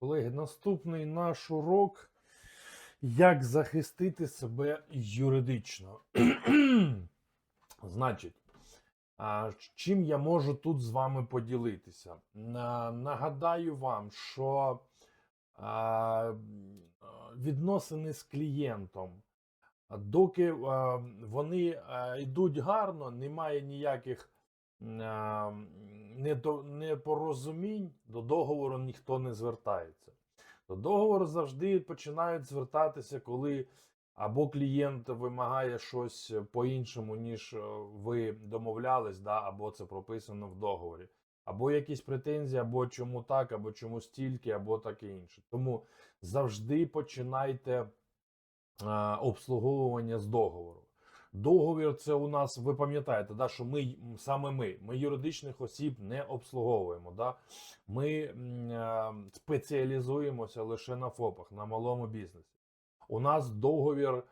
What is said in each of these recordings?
Колеги, наступний наш урок як захистити себе юридично. Значить, чим я можу тут з вами поділитися? Нагадаю вам, що відносини з клієнтом, доки вони йдуть гарно, немає ніяких непорозумінь, до договору ніхто не звертається. До договору завжди починають звертатися, коли або клієнт вимагає щось по-іншому, ніж е, ви домовлялись, да, або це прописано в договорі, або якісь претензії, або чому так, або чому стільки, або таке інше. Тому завжди починайте а, обслуговування з договору. Договір це у нас, ви пам'ятаєте, да, що ми саме ми, ми юридичних осіб не обслуговуємо. Да? Ми е, спеціалізуємося лише на ФОПах, на малому бізнесі. У нас договір е,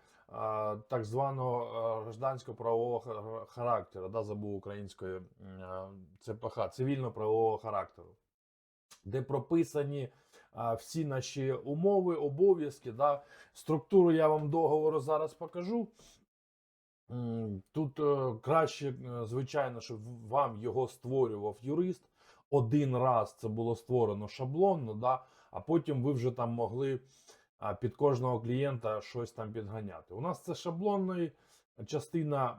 так званого е, гражданського правового характеру, да, забув українською м, е, ЦПХ, цивільно-правового характеру, де прописані всі наші умови, обов'язки. Да. Структуру я вам договору зараз покажу. Тут е, краще, е, звичайно, щоб вам його створював юрист. Один раз це було створено шаблонно, да, а потім ви вже там могли під кожного клієнта щось там підганяти. У нас це шаблонна частина.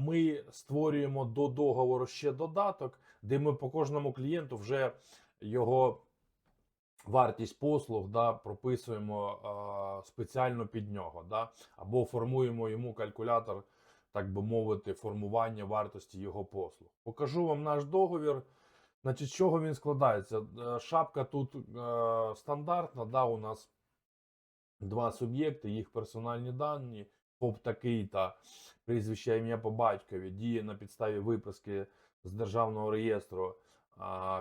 Ми створюємо до договору ще додаток, де ми по кожному клієнту вже його вартість послуг да, прописуємо спеціально під нього, да, або формуємо йому калькулятор, так би мовити, формування вартості його послуг. Покажу вам наш договір. Значить, з чого він складається? Е, Шапка тут е, стандартна, да, у нас два суб'єкти, їх персональні дані, ФОП такий та прізвище ім'я по батькові, діє на підставі виписки з державного реєстру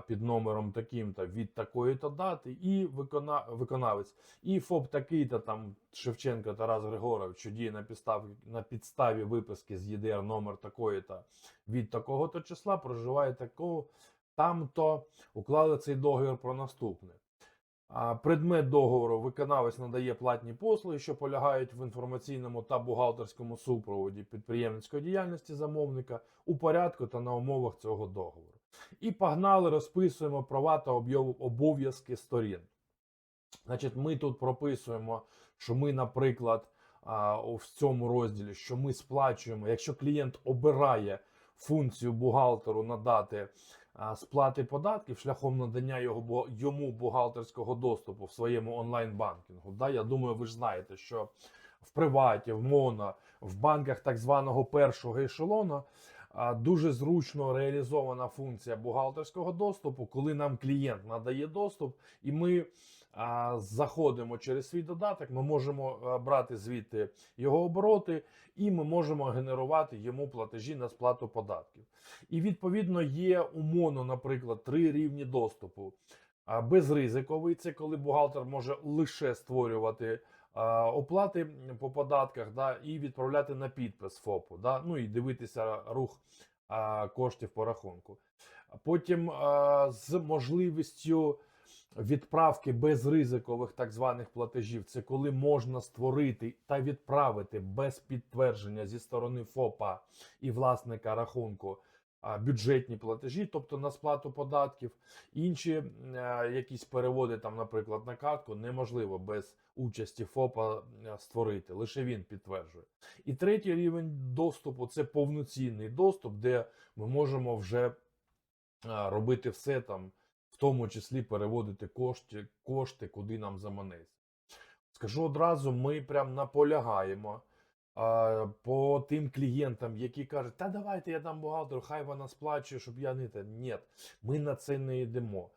під номером таким-то від такої-то дати, і викона... виконавець, і ФОП такий-то там Шевченко Тарас Григорович, що діє на підставі, на підставі виписки з ЄДР номер такої-то від такого-то числа, проживає такого, там-то уклали цей договір про наступне. Предмет договору виконавець надає платні послуги, що полягають в інформаційному та бухгалтерському супроводі підприємницької діяльності замовника у порядку та на умовах цього договору. І погнали, розписуємо права та обов'язки сторін. Значить, ми тут прописуємо, що ми, наприклад, в цьому розділі, що ми сплачуємо, якщо клієнт обирає функцію бухгалтеру надати сплати податків шляхом надання його йому бухгалтерського доступу в своєму онлайн-банкінгу. Да, я думаю, ви ж знаєте, що в приваті, в моно, в банках так званого першого ешелону а, дуже зручно реалізована функція бухгалтерського доступу, коли нам клієнт надає доступ, і ми заходимо через свій додаток, ми можемо брати звідти його обороти, і ми можемо генерувати йому платежі на сплату податків. І відповідно є у моно, наприклад, три рівні доступу. Безризиковий це коли бухгалтер може лише створювати оплати по податках да, і відправляти на підпис ФОПу, да, ну і дивитися рух коштів по рахунку. Потім з можливістю відправки безризикових так званих платежів, це коли можна створити та відправити без підтвердження зі сторони ФОПа і власника рахунку бюджетні платежі, тобто на сплату податків. Інші е, якісь переводи, там, наприклад, на картку, неможливо без участі ФОПа е, створити, лише він підтверджує. І третій рівень доступу це повноцінний доступ, де ми можемо вже робити все там, в тому числі переводити кошти, кошти куди нам заманеться. Скажу одразу, ми прям наполягаємо по тим клієнтам, які кажуть, та давайте я дам бухгалтеру, хай вона сплачує, щоб я не те. Ні, ми на це не йдемо.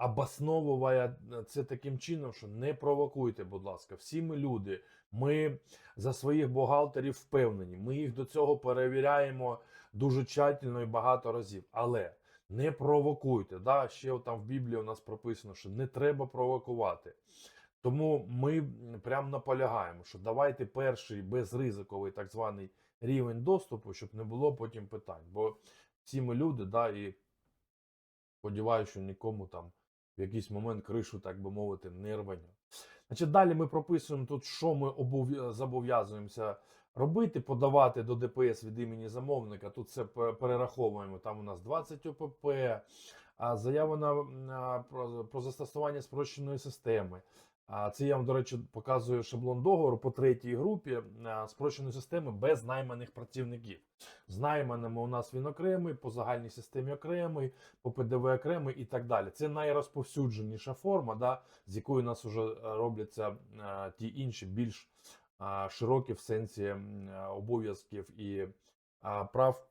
Обосновує це таким чином, що не провокуйте, будь ласка, всі ми люди. Ми за своїх бухгалтерів впевнені. Ми їх до цього перевіряємо дуже тщательно і багато разів. Але не провокуйте. Да? Ще там в Біблії у нас прописано, що не треба провокувати. Тому ми м, прям наполягаємо, що давайте перший безризиковий так званий рівень доступу, щоб не було потім питань. Бо всі ми люди, да, і сподіваюся, що нікому там в якийсь момент кришу, так би мовити, не рване. Значить, далі ми прописуємо тут, що ми обов'я- зобов'язуємося робити, подавати до ДПС від імені замовника. Тут це перераховуємо. Там у нас 20 ОПП, заява на про, про застосування спрощеної системи. Це я вам, до речі, показую шаблон договору по третій групі спрощеної системи без найманих працівників. З найманими у нас він окремий, по загальній системі окремий, по ПДВ окремий і так далі. Це найрозповсюдженіша форма, да, з якої у нас вже робляться а, ті інші більш широкі в сенсі обов'язків і прав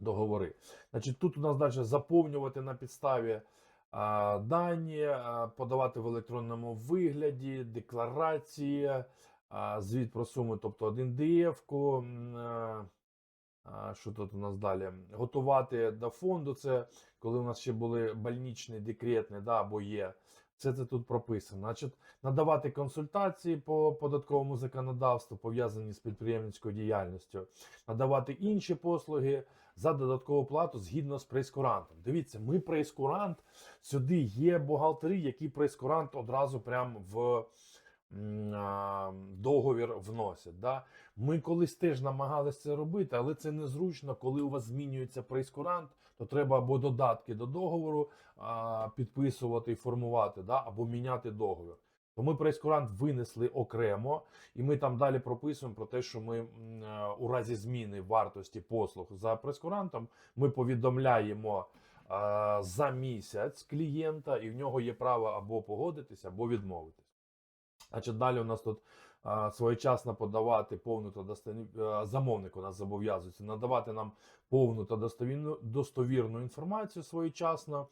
договори. Значить, тут у нас далі заповнювати на підставі дані, подавати в електронному вигляді, декларації, звіт про суму, тобто 1 ДФ-ку. м, а, а, Що тут у нас далі? Готувати до фонду. Це коли у нас ще були больничний, декретний, да, або є. Все це тут прописано. Значить, надавати консультації по податковому законодавству, пов'язані з підприємницькою діяльністю, надавати інші послуги за додаткову плату згідно з прейскурантом. Дивіться, ми прейскурант, сюди є бухгалтери, які прейскурант одразу прям в договір вносять. Да? Ми колись теж намагалися це робити, але це незручно, коли у вас змінюється прейскурант, то треба або додатки до договору а, підписувати і формувати, да? або міняти договір. То ми прейскурант винесли окремо, і ми там далі прописуємо про те, що ми е, у разі зміни вартості послуг за прескурантом ми повідомляємо е, за місяць клієнта, і в нього є право або погодитися, або відмовитись. Значить, далі у нас тут е, своєчасно подавати повну та достовірну, замовник у нас зобов'язується надавати нам повну та достовірну, достовірну інформацію своєчасно.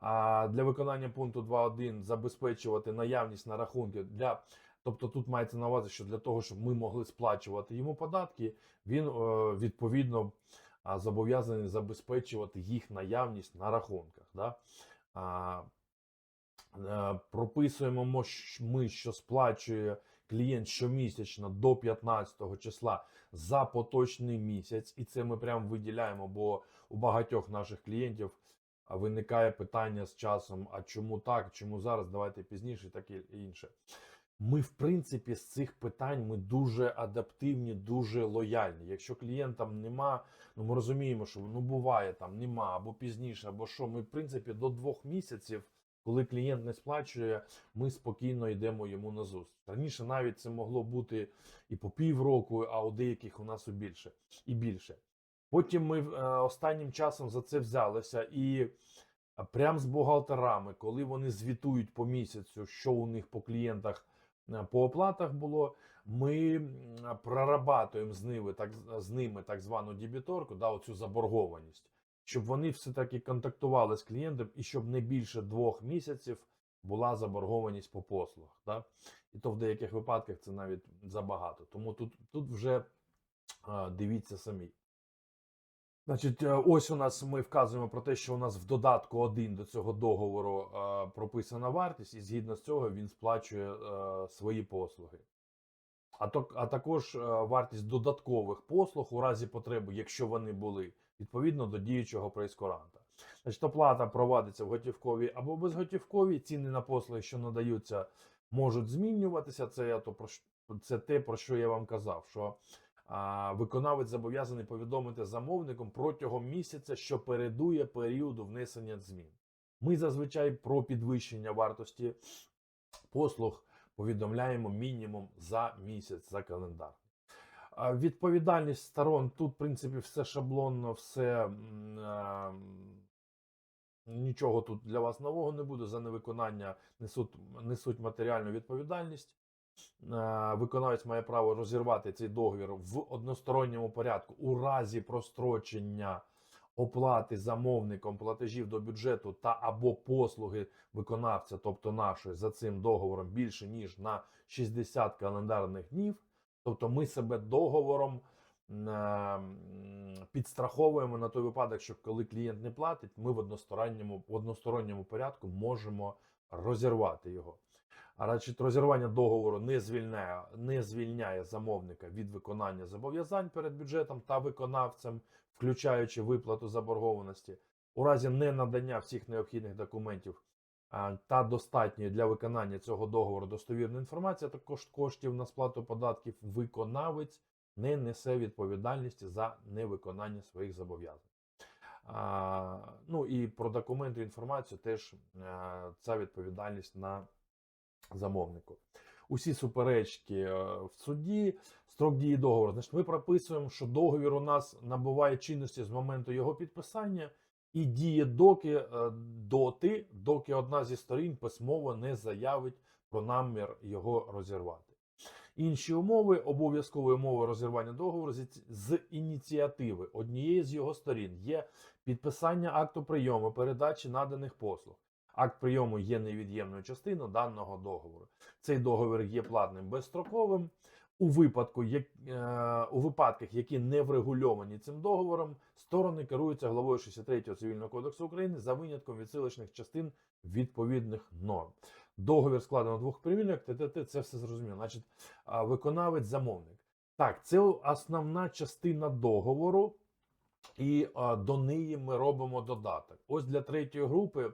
А для виконання пункту 2.1 забезпечувати наявність на рахунки для. Тобто тут мається на увазі, що для того, щоб ми могли сплачувати йому податки, він е, відповідно зобов'язаний забезпечувати їх наявність на рахунках. Да? Е, прописуємо ми, що сплачує клієнт щомісячно до 15 числа за поточний місяць, і це ми прямо виділяємо, бо у багатьох наших клієнтів виникає питання з часом: а чому так, чому зараз, давайте пізніше, і таке інше. Ми, в принципі, з цих питань ми дуже адаптивні, дуже лояльні. Якщо клієнтам нема, ну ми розуміємо, що ну буває там нема або пізніше, або що. Ми, в принципі, до двох місяців, коли клієнт не сплачує, ми спокійно йдемо йому на зустріч. Раніше навіть це могло бути і по півроку, а у деяких у нас і більше. І більше. Потім ми е, останнім часом за це взялися і прям з бухгалтерами, коли вони звітують по місяцю, що у них по клієнтах е, по оплатах було, ми прорабатуємо з ними так, з ними так звану дебіторку, да, оцю заборгованість, щоб вони все-таки контактували з клієнтом і щоб не більше двох місяців була заборгованість по послугах. Да? І то в деяких випадках це навіть забагато. Тому тут, тут вже дивіться самі. Значить, е, ось у нас ми вказуємо про те, що у нас в додатку 1 до цього договору е, прописана вартість, і згідно з цього він сплачує е, свої послуги. А, то, а також вартість додаткових послуг у разі потреби, якщо вони були, відповідно до діючого прейскуранта. Значить, оплата проводиться в готівковій або безготівковій. Ціни на послуги, що надаються, можуть змінюватися. Це, я то про, це те, про що я вам казав. що виконавець зобов'язаний повідомити замовником протягом місяця, що передує періоду внесення змін. Ми зазвичай про підвищення вартості послуг повідомляємо мінімум за місяць за календар. Відповідальність сторон тут, в принципі, все шаблонно, все м, нічого тут для вас нового не буде. За невиконання несуть, несуть матеріальну відповідальність. Е, Виконавець має право розірвати цей договір в односторонньому порядку у разі прострочення оплати замовником платежів до бюджету та або послуги виконавця, тобто нашої, за цим договором більше ніж на 60 календарних днів. Тобто ми себе договором е, підстраховуємо на той випадок, що коли клієнт не платить, ми в односторонньому, в односторонньому порядку можемо розірвати його. А значить, розірвання договору не звільняє, не звільняє замовника від виконання зобов'язань перед бюджетом та виконавцем, включаючи виплату заборгованості. У разі ненадання всіх необхідних документів та достатньої для виконання цього договору достовірна інформація, також коштів на сплату податків, виконавець не несе відповідальності за невиконання своїх зобов'язань. Ну і про документи інформацію теж ця відповідальність на замовнику. Усі суперечки е, в суді, строк дії договору. Значить, ми прописуємо, що договір у нас набуває чинності з моменту його підписання і діє доки, е, доти, доки одна зі сторін письмово не заявить про намір його розірвати. Інші умови обов'язкової умови розірвання договору з ініціативи однієї з його сторін є підписання акту прийому, передачі наданих послуг. Акт прийому є невід'ємною частиною даного договору. Цей договір є платним безстроковим. У випадку, як, е, у випадках, які не врегульовані цим договором, сторони керуються главою 63 Цивільного кодексу України за винятком відсилочних частин відповідних норм. Договір складено двох примірниках, т.т.т. це все зрозуміло. Значить, виконавець замовник. Так, це основна частина договору, і а, до неї ми робимо додаток. Ось для третьої групи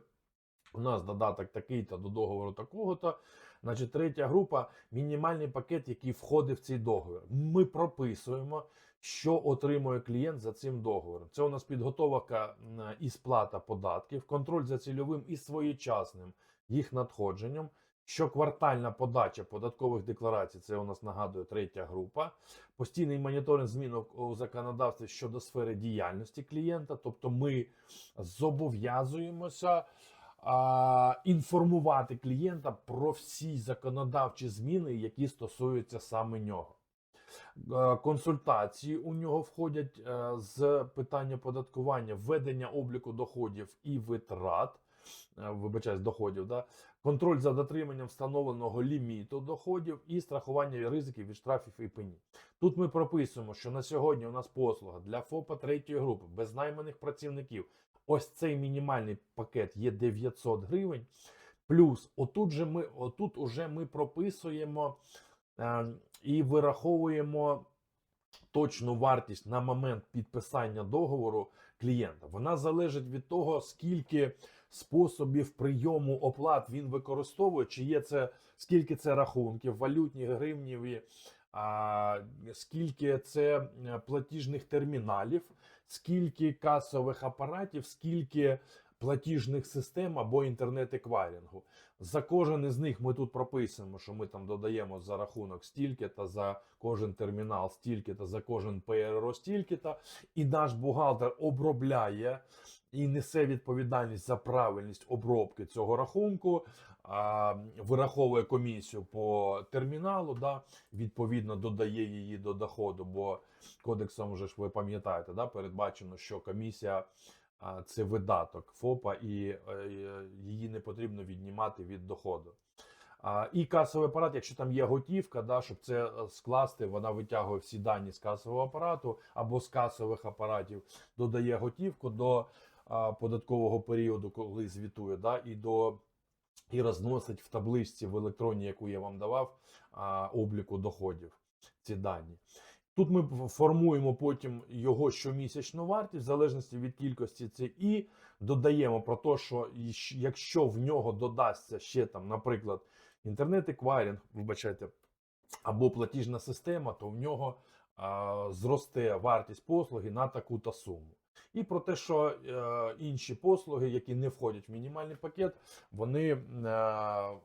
у нас додаток такий-то до договору такого-то. Значить, третя група мінімальний пакет, який входить в цей договір. Ми прописуємо, що отримує клієнт за цим договором. Це у нас підготовка і сплата податків, контроль за цільовим і своєчасним їх надходженням. Щоквартальна подача податкових декларацій, це у нас нагадує третя група. Постійний моніторинг змін у- законодавстві щодо сфери діяльності клієнта. Тобто ми зобов'язуємося інформувати клієнта про всі законодавчі зміни, які стосуються саме нього. Е, Консультації у нього входять е, з питання податкування, введення обліку доходів і витрат, е, вибачаюсь, доходів, да? контроль за дотриманням встановленого ліміту доходів і страхування ризиків від штрафів і пені. Тут ми прописуємо, що на сьогодні у нас послуга для ФОПа третьої групи без найманих працівників. Ось цей мінімальний пакет є 900 гривень. Плюс, отут же ми, отут уже ми прописуємо е, і вираховуємо точну вартість на момент підписання договору клієнта. Вона залежить від того, скільки способів прийому оплат він використовує, чи є це скільки це рахунків, валютні, гривніві, а, скільки це е, платіжних терміналів, скільки касових апаратів, скільки платіжних систем або інтернет-еквайрингу. За кожен із них ми тут прописуємо, що ми там додаємо за рахунок стільки та за кожен термінал стільки та за кожен ПРО стільки та і наш бухгалтер обробляє і несе відповідальність за правильність обробки цього рахунку, вираховує комісію по терміналу, да, відповідно додає її до доходу, бо кодексом вже ж ви пам'ятаєте, да, передбачено, що комісія це видаток ФОПа, і е, її не потрібно віднімати від доходу. І касовий апарат, якщо там є готівка, да, щоб це е, скласти, вона витягує всі дані з касового апарату або з касових апаратів, додає готівку до податкового періоду, коли звітує, да, і до і розносить в табличці в електронній, яку я вам давав, обліку доходів ці дані. Тут ми формуємо потім його щомісячну вартість, в залежності від кількості це і додаємо про те, що якщо в нього додасться ще там, наприклад, інтернет-еквайринг, вибачайте, або платіжна система, то в нього а, зросте вартість послуги на таку-то суму. І про те, що е, інші послуги, які не входять в мінімальний пакет, вони е,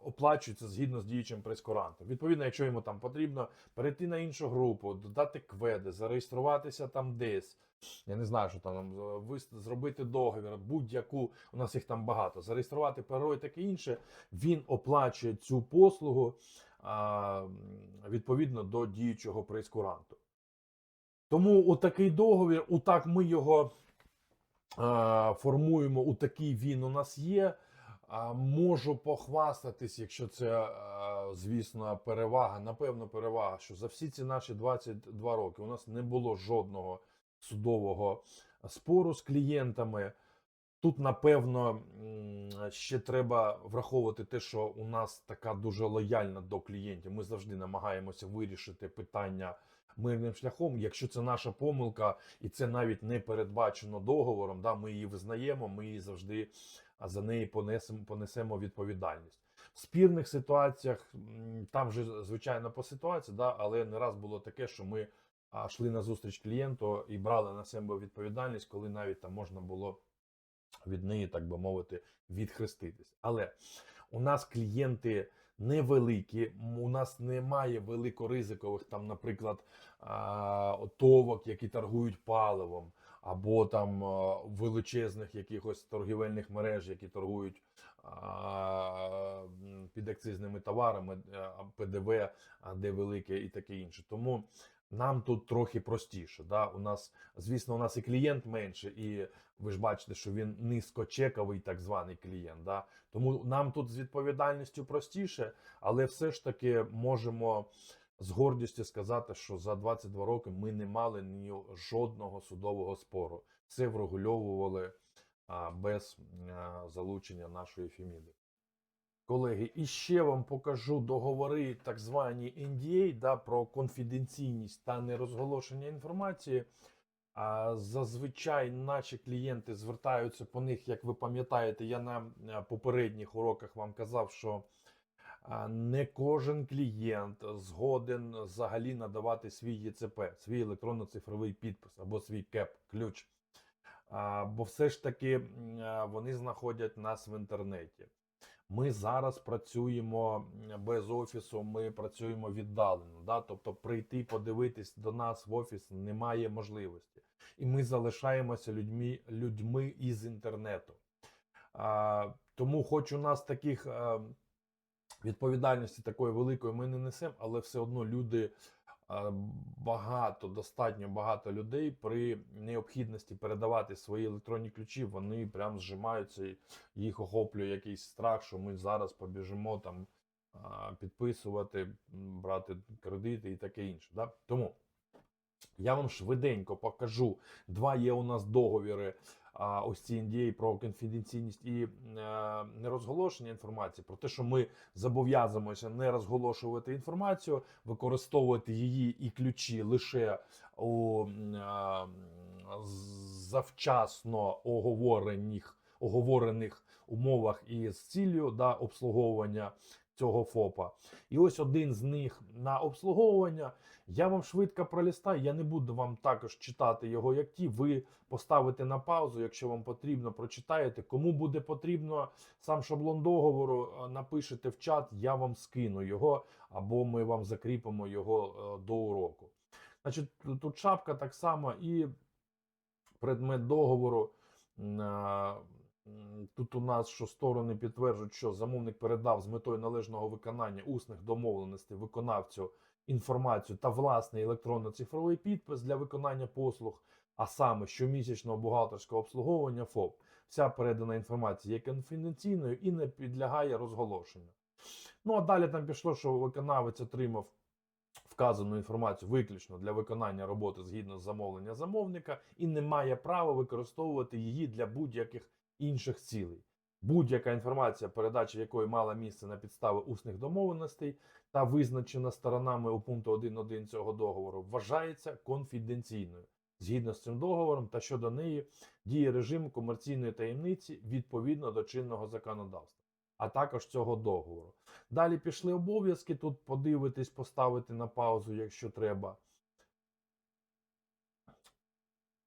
оплачуються згідно з діючим прескурантом. Відповідно, якщо йому там потрібно перейти на іншу групу, додати кведи, зареєструватися там десь. Я не знаю, що там ви зробити договір, будь-яку, у нас їх там багато. Зареєструвати ПРО і таке інше. Він оплачує цю послугу а, відповідно до діючого прескуранту. Тому у такий договір, отак ми його е, формуємо, у такий він у нас є. Можу похвастатись, якщо це, е, звісно, перевага, напевно, перевага, що за всі ці наші 22 роки у нас не було жодного судового спору з клієнтами. Тут, напевно, ще треба враховувати те, що у нас така дуже лояльна до клієнтів. Ми завжди намагаємося вирішити питання мирним шляхом. Якщо це наша помилка, і це навіть не передбачено договором, да, ми її визнаємо, ми її завжди за неї понесемо, понесемо відповідальність. В спірних ситуаціях там вже звичайно по ситуації, да, але не раз було таке, що ми йшли на зустріч клієнту і брали на себе відповідальність, коли навіть там можна було від неї, так би мовити, відхреститись. Але у нас клієнти невеликі, у нас немає великоризикових, там, наприклад, товок, які торгують паливом, або там величезних якихось торгівельних мереж, які торгують підакцизними товарами, ПДВ, де велике і таке інше. Тому нам тут трохи простіше. Да? У нас, звісно, у нас і клієнт менше, і ви ж бачите, що він низькочековий так званий клієнт. Да? Тому нам тут з відповідальністю простіше, але все ж таки можемо з гордістю сказати, що за 22 роки ми не мали ні жодного судового спору. Все врегульовували без а, залучення нашої Феміди. Колеги, і ще вам покажу договори, так звані NDA, да, про конфіденційність та нерозголошення інформації. А зазвичай наші клієнти звертаються по них, як ви пам'ятаєте, я на е, попередніх уроках вам казав, що не кожен клієнт згоден взагалі надавати свій ЄЦП, свій електронно-цифровий підпис або свій КЕП, ключ. Бо все ж таки вони знаходять нас в інтернеті. Ми зараз працюємо без офісу, ми працюємо віддалено. Да? Тобто прийти подивитись до нас в офіс немає можливості. І ми залишаємося людьми, людьми із інтернету. А, тому, хоч у нас таких а, відповідальності такої великої ми не несемо, але все одно люди. А, Багато, достатньо багато людей при необхідності передавати свої електронні ключі, вони прям зжимаються їх охоплює якийсь страх, що ми зараз побіжимо там підписувати, брати кредити і таке інше. Да? Тому я вам швиденько покажу. Два є у нас договіри. Ось ці NDA про конфіденційність і е, нерозголошення інформації, про те, що ми зобов'язуємося не розголошувати інформацію, використовувати її і ключі лише у е, завчасно оговорених, оговорених умовах і з ціллю да, обслуговування цього ФОПа. І ось один з них на обслуговування. Я вам швидко пролістаю, я не буду вам також читати його, як ті. Ви поставите на паузу, якщо вам потрібно, прочитаєте. Кому буде потрібно сам шаблон договору, е, напишете в чат, я вам скину його, або ми вам закріпимо його е, до уроку. Значить, тут- шапка так само і предмет договору. м, Тут у нас що сторони підтверджують, що замовник передав з метою належного виконання усних домовленостей виконавцю інформацію та власний електронно-цифровий підпис для виконання послуг, а саме щомісячного бухгалтерського обслуговування ФОП. Вся передана інформація є конфіденційною і не підлягає розголошенню. Ну а далі там пішло, що виконавець отримав вказану інформацію виключно для виконання роботи згідно з замовлення замовника і не має права використовувати її для будь-яких інших цілей. Будь-яка інформація, передача якої мала місце на підстави усних домовленостей та визначена сторонами у пункту 1.1 цього договору, вважається конфіденційною. Згідно з цим договором та щодо неї діє режим комерційної таємниці відповідно до чинного законодавства, а також цього договору. Далі пішли обов'язки. Тут подивитись, поставити на паузу, якщо треба.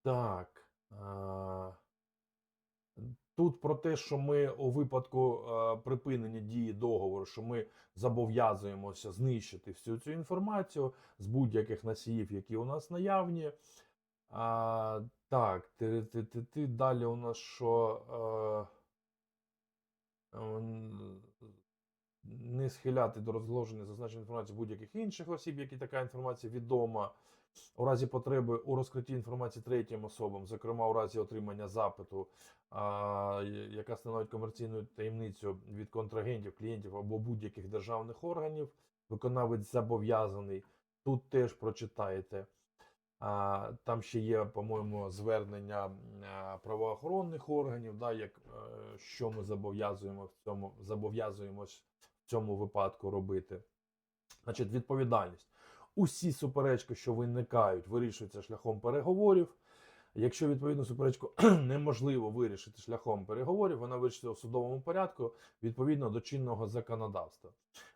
Так. а, Тут про те, що ми у випадку е, припинення дії договору, що ми зобов'язуємося знищити всю цю інформацію з будь-яких носіїв, які у нас наявні. А, так, ти, ти, ти, ти, далі у нас що. Е, м, не схиляти до розголошення зазначеної інформації будь-яких інших осіб, які така інформація відома. У разі потреби у розкритті інформації третім особам, зокрема у разі отримання запиту, яка становить комерційну таємницю від контрагентів, клієнтів або будь-яких державних органів, виконавець зобов'язаний. Тут теж прочитаєте. Там ще є, по-моєму, звернення правоохоронних органів, да, як, е, що ми зобов'язуємо в цьому, зобов'язуємось в цьому випадку робити. Значить, відповідальність. Усі суперечки, що виникають, вирішуються шляхом переговорів. Якщо відповідну суперечку неможливо вирішити шляхом переговорів, вона вирішиться у судовому порядку відповідно до чинного законодавства.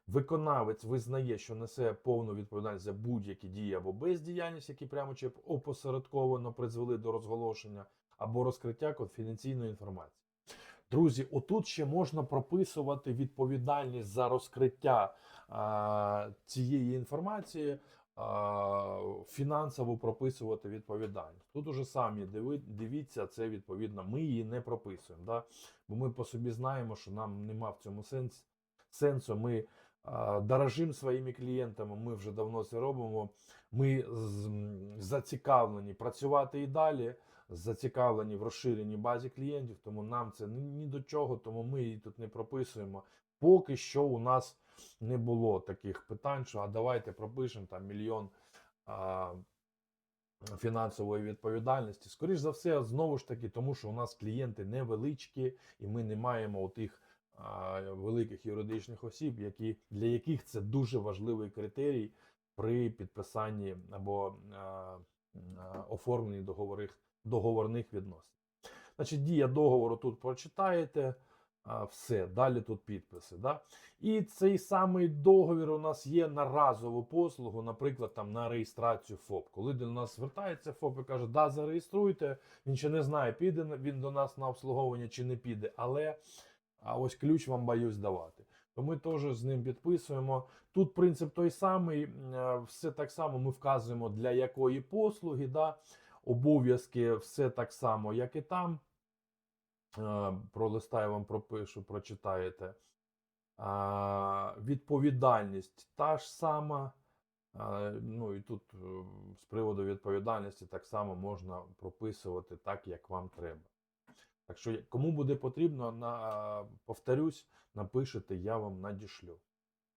Виконавець визнає, що несе повну відповідальність за будь-які дії або бездіяльність, які прямо чи опосередковано призвели до розголошення або розкриття конфіденційної інформації. Друзі, отут ще можна прописувати відповідальність за розкриття а, цієї інформації, а, фінансово прописувати відповідальність. Тут уже самі диви, дивіться, це відповідно. Ми її не прописуємо. Да? Бо ми по собі знаємо, що нам нема в цьому сенс, сенсу. Ми а, дорожимо своїми клієнтами, ми вже давно це робимо. Ми з- зацікавлені працювати і далі зацікавлені в розширенні базі клієнтів, тому нам це ні, до чого, тому ми її тут не прописуємо. Поки що у нас не було таких питань, що а давайте пропишемо там мільйон а, фінансової відповідальності. Скоріш за все, знову ж таки, тому що у нас клієнти невеличкі, і ми не маємо тих а, великих юридичних осіб, які, для яких це дуже важливий критерій при підписанні або а, а, оформленні договорих, договорних відносин. Значить, дія договору тут прочитаєте. Все, далі тут підписи. Да? І цей самий договір у нас є на разову послугу, наприклад, там на реєстрацію ФОП. Коли до нас звертається ФОП і каже, да, зареєструйте, він ще не знає, піде він до нас на обслуговування чи не піде, але а ось ключ вам боюсь давати. То ми теж з ним підписуємо. Тут принцип той самий, все так само ми вказуємо для якої послуги, да? Обов'язки все так само, як і там. Е, Пролистаю вам пропишу, прочитаєте. Відповідальність та ж сама. Ну і тут е, з приводу відповідальності так само можна прописувати так, як вам треба. Так що, кому буде потрібно, на, повторюсь, напишете, я вам надішлю.